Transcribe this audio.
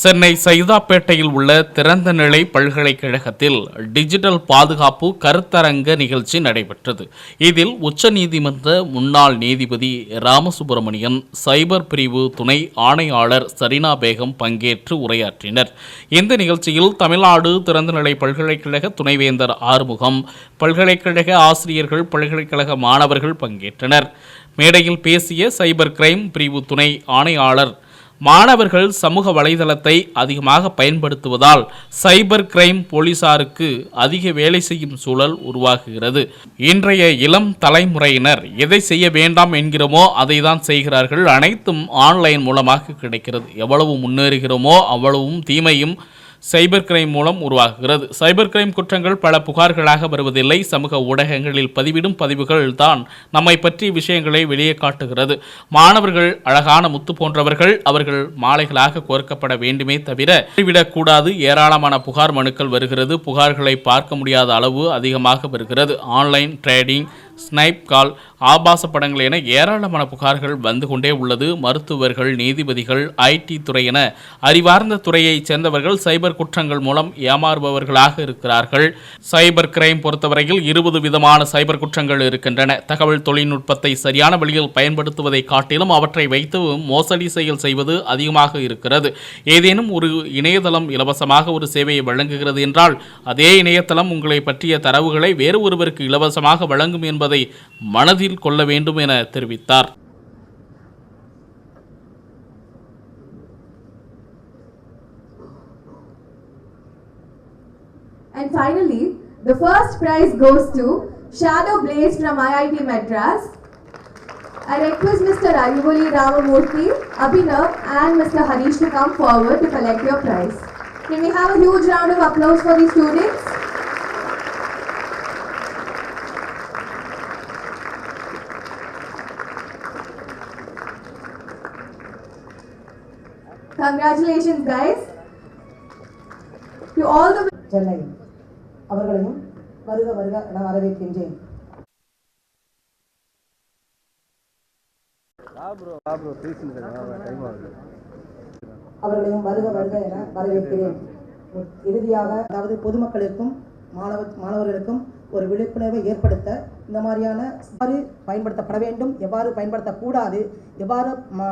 சென்னை சைதாப்பேட்டையில் உள்ள திறந்த நிலை பல்கலைக்கழகத்தில் டிஜிட்டல் பாதுகாப்பு கருத்தரங்க நிகழ்ச்சி நடைபெற்றது. இதில் உச்சநீதிமன்ற முன்னாள் நீதிபதி ராமசுப்பிரமணியன் சைபர் பிரிவு துணை ஆணையாளர் சரினா பேகம் பங்கேற்று உரையாற்றினர். இந்த நிகழ்ச்சியில் தமிழ்நாடு திறந்தநிலை பல்கலைக்கழக துணைவேந்தர் ஆறுமுகம் பல்கலைக்கழக ஆசிரியர்கள் பல்கலைக்கழக மாணவர்கள் பங்கேற்றனர். மேடையில் பேசிய சைபர் கிரைம் பிரிவு துணை ஆணையாளர் மாணவர்கள் சமூக வலைதளத்தை அதிகமாக பயன்படுத்துவதால் சைபர் கிரைம் போலீசாருக்கு அதிக வேலை செய்யும் சூழல் உருவாகுகிறது. இன்றைய இளம் தலைமுறையினர் எதை செய்ய வேண்டாம் என்கிறோமோ அதை தான் செய்கிறார்கள். அனைத்தும் ஆன்லைன் மூலமாக கிடைக்கிறது. எவ்வளவு முன்னேறுகிறோமோ அவ்வளவும் தீமையும் சைபர் கிரைம் மூலம் உருவாகுகிறது சைபர் கிரைம் குற்றங்கள் பல புகார்களாக வருவதில்லை. சமூக ஊடகங்களில் பதிவிடும் பதிவுகள் தான் நம்மை பற்றி விஷயங்களை வெளியே காட்டுகிறது. மாணவர்கள் அழகான முத்து போன்றவர்கள் அவர்கள் மாலைகளாக கோர்க்கப்பட வேண்டுமே தவிர விடக்கூடாது ஏராளமான புகார் மனுக்கள் வருகிறது. புகார்களை பார்க்க முடியாத அளவு அதிகமாக வருகிறது. ஆன்லைன் ட்ரேடிங் ஸ்னைப் கால் ஆபாச படங்கள் என ஏராளமான புகார்கள் வந்து கொண்டே உள்ளது. மருத்துவர்கள் நீதிபதிகள் ஐடி துறை என அறிவார்ந்த துறையைச் சேர்ந்தவர்கள் சைபர் குற்றங்கள் மூலம் ஏமாறுபவர்களாக இருக்கிறார்கள். சைபர் கிரைம் பொறுத்தவரையில் இருபது விதமான சைபர் குற்றங்கள் இருக்கின்றன. தகவல் தொழில்நுட்பத்தை சரியான வழியில் பயன்படுத்துவதை காட்டிலும் அவற்றை வைத்து மோசடி செயல் செய்வது அதிகமாக இருக்கிறது. ஏதேனும் ஒரு இணையதளம் இலவசமாக ஒரு சேவையை வழங்குகிறது என்றால் அதே இணையதளம் உங்களை பற்றிய தரவுகளை வேறு ஒருவருக்கு இலவசமாக வழங்கும் என்பது என்பதை மனதில் கொள்ள வேண்டும் என தெரிவித்தார் And finally, the first prize goes to Shadow Blaze from IIT Madras. I request Mr. Ayuboli Ramamurthy, Abhinav and Mr. Harish to come forward to collect your prize. Can we have a huge round of applause for these students? Congratulations guys. To all the Chennai அவர்களையும் வருக வருக என வரவேற்கின்றேன். அவர்களையும் வருக வருக என வரவேற்கிறேன். இறுதியாக அதாவது பொதுமக்களுக்கும் மாணவ மாணவர்களுக்கும் ஒரு விழிப்புணர்வை ஏற்படுத்த இந்த மாதிரியான எவ்வாறு பயன்படுத்தப்பட வேண்டும். எவ்வாறு பயன்படுத்தக்கூடாது? எவ்வாறு